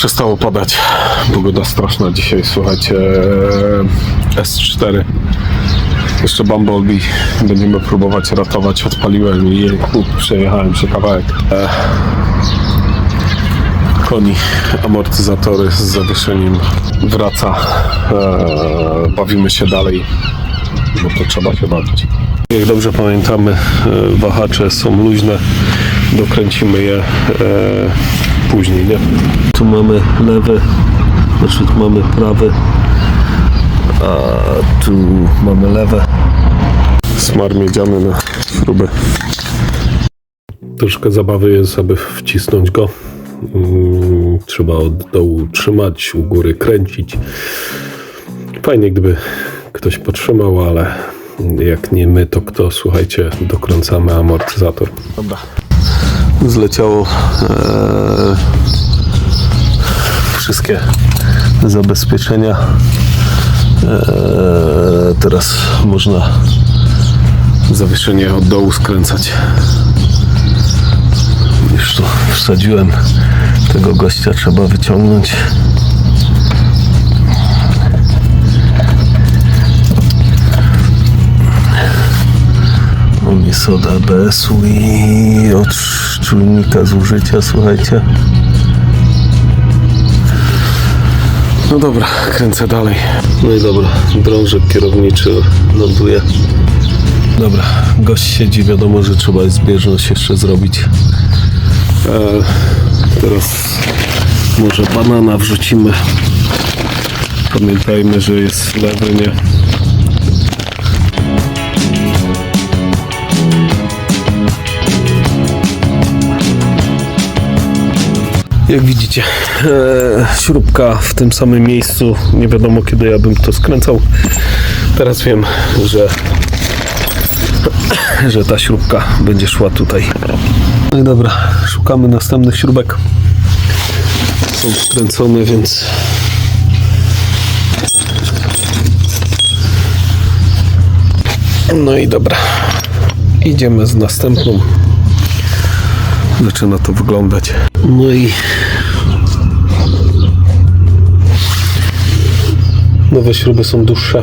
Przestało padać. Pogoda straszna dzisiaj, słuchajcie. S4. Jeszcze Bumblebee będziemy próbować ratować. Odpaliłem i przejechałem się kawałek. E, koni, amortyzatory z zawieszeniem wraca. E, bawimy się dalej, bo to trzeba się bawić. Jak dobrze pamiętamy, e, wahacze są luźne, dokręcimy je później, nie? Tu mamy lewy, znaczy tu mamy prawy, a tu mamy lewe. Smar miedziany na śrubę. Troszkę zabawy jest, aby wcisnąć go. Mm, Trzeba od dołu trzymać, u góry kręcić. Fajnie, gdyby ktoś potrzymał, ale jak nie my, to kto? Słuchajcie, dokręcamy amortyzator. Dobra. Zleciało e, wszystkie zabezpieczenia. E, teraz można zawieszenie od dołu skręcać. Już tu wsadziłem tego gościa, trzeba wyciągnąć. On jest od ABS-u i od czujnika zużycia, słuchajcie. No dobra, kręcę dalej. No i dobra, drążek kierowniczy ląduje. Dobra, gość siedzi, wiadomo, że trzeba zbieżność jeszcze zrobić. E, teraz może banana wrzucimy. Pamiętajmy, że jest lewy, nie? Jak widzicie, e, śrubka w tym samym miejscu. Nie wiadomo kiedy ja bym to skręcał. Teraz wiem, że, że ta śrubka będzie szła tutaj. No i dobra, szukamy następnych śrubek. Są wkręcone, więc no i dobra. Idziemy z następną. Zaczyna to wyglądać. No i nowe śruby są dłuższe.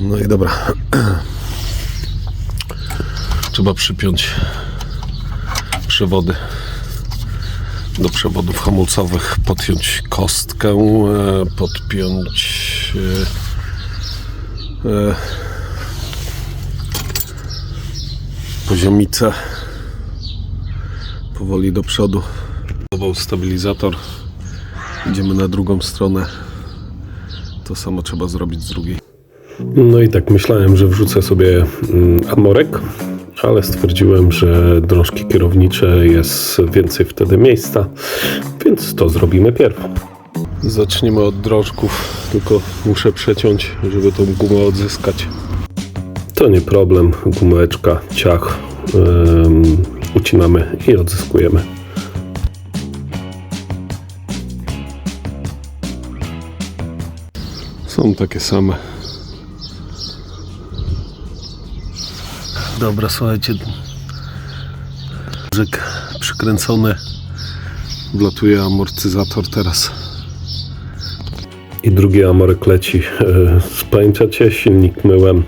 No i dobra. Trzeba przypiąć przewody do przewodów hamulcowych, podpiąć kostkę, e, podpiąć e, e, poziomicę powoli do przodu. Budował stabilizator. Idziemy na drugą stronę. To samo trzeba zrobić z drugiej. No i tak myślałem, że wrzucę sobie mm, amorek, ale stwierdziłem, że drążki kierownicze jest więcej wtedy miejsca, więc to zrobimy pierw. Zaczniemy od drążków, tylko muszę przeciąć, żeby tą gumę odzyskać. To nie problem, gumeczka, ciach, ym, ucinamy i odzyskujemy. Są takie same. Dobra, słuchajcie. Drążek przykręcony. Wlatuje amortyzator teraz. I drugi amorek leci. E, Pamiętacie? Silnik myłem.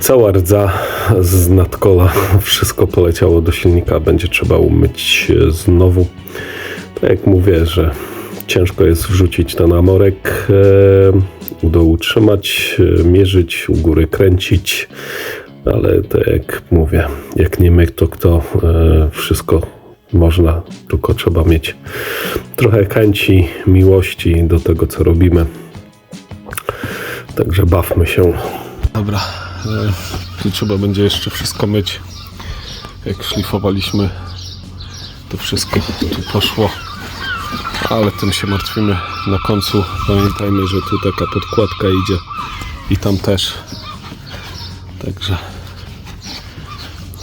Cała rdza z nadkola, wszystko poleciało do silnika, będzie trzeba umyć znowu. Tak jak mówię, że ciężko jest wrzucić ten amorek, e, u dołu trzymać, e, mierzyć, u góry kręcić, ale tak jak mówię, jak nie my, to kto, e, wszystko można, tylko trzeba mieć trochę chęci, miłości do tego, co robimy. Także bawmy się. Dobra, tu trzeba będzie jeszcze wszystko myć. Jak szlifowaliśmy, to wszystko tu poszło. Ale tym się martwimy na końcu. Pamiętajmy, że tu taka podkładka idzie i tam też. Także,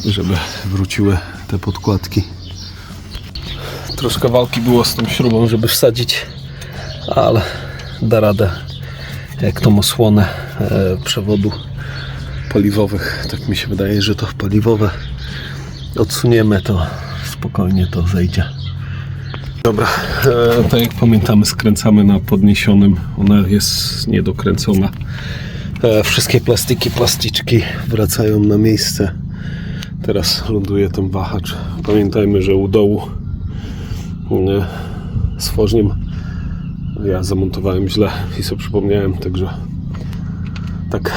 żeby wróciły te podkładki. Troszkę walki było z tą śrubą, żeby wsadzić, ale da radę. Jak tą osłonę e, przewodu paliwowych, tak mi się wydaje, że to paliwowe odsuniemy, to spokojnie to zejdzie. Dobra, e, tak jak pamiętamy, skręcamy na podniesionym. Ona jest niedokręcona. E, wszystkie plastiki, plasticzki wracają na miejsce. Teraz ląduje ten wahacz. Pamiętajmy, że u dołu e, z wożniem ja zamontowałem źle i sobie przypomniałem, także tak.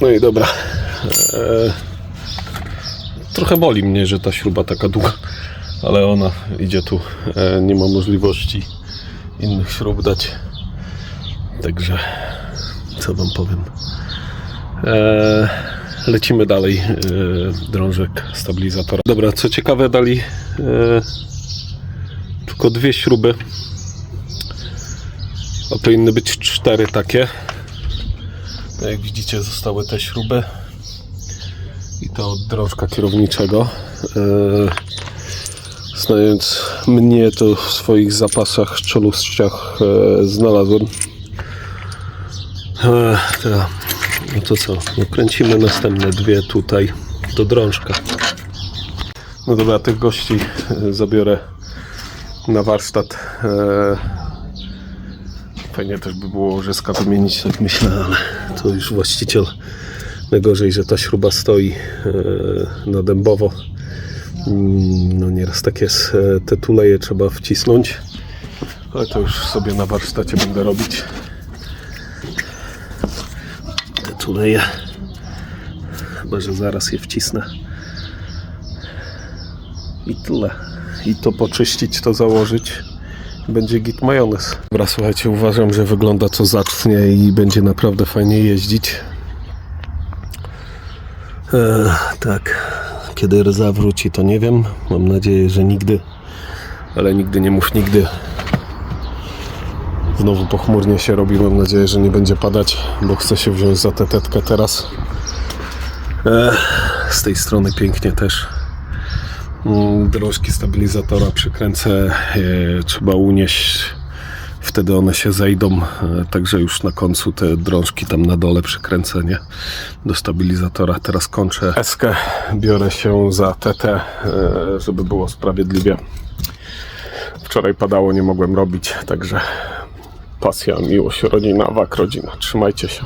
No i dobra. E, trochę boli mnie, że ta śruba taka długa, ale ona idzie tu. E, nie ma możliwości innych śrub dać. Także co wam powiem. E, lecimy dalej. Drążek stabilizatora. Dobra, co ciekawe, dali tylko dwie śruby. A powinny być cztery takie. Jak widzicie, zostały te śruby i to od drążka kierowniczego. E, Znając mnie, to w swoich zapasach czeluściach e, znalazłem. E, no to co? No kręcimy następne dwie tutaj do drążka. No dobra, tych gości zabiorę na warsztat. Fajnie też by było łożyska wymienić, tak myślę, ale to już właściciel. Najgorzej, że ta śruba stoi e, na dębowo. Mm, No nieraz tak jest, te tuleje trzeba wcisnąć. Ale to już sobie na warsztacie będę robić. Te tuleje. Chyba, że zaraz je wcisnę. I tyle. I to poczyścić, to założyć. Będzie git majonez. Dobra, słuchajcie, uważam, że wygląda to zacnie i będzie naprawdę fajnie jeździć. E, tak, kiedy Rza wróci, to nie wiem. Mam nadzieję, że nigdy, ale nigdy nie mów nigdy. Znowu pochmurnie się robi. Mam nadzieję, że nie będzie padać, bo chcę się wziąć za tę tetkę teraz. E, z tej strony pięknie też. Drążki stabilizatora przykręcę. E, trzeba unieść. Wtedy one się zejdą, e, także już na końcu te drążki tam na dole przykręcę, nie? Do stabilizatora. Teraz kończę eskę, biorę się za TT, e, żeby było sprawiedliwie. Wczoraj padało, nie mogłem robić, także pasja, miłość, rodzina, wak, rodzina. Trzymajcie się.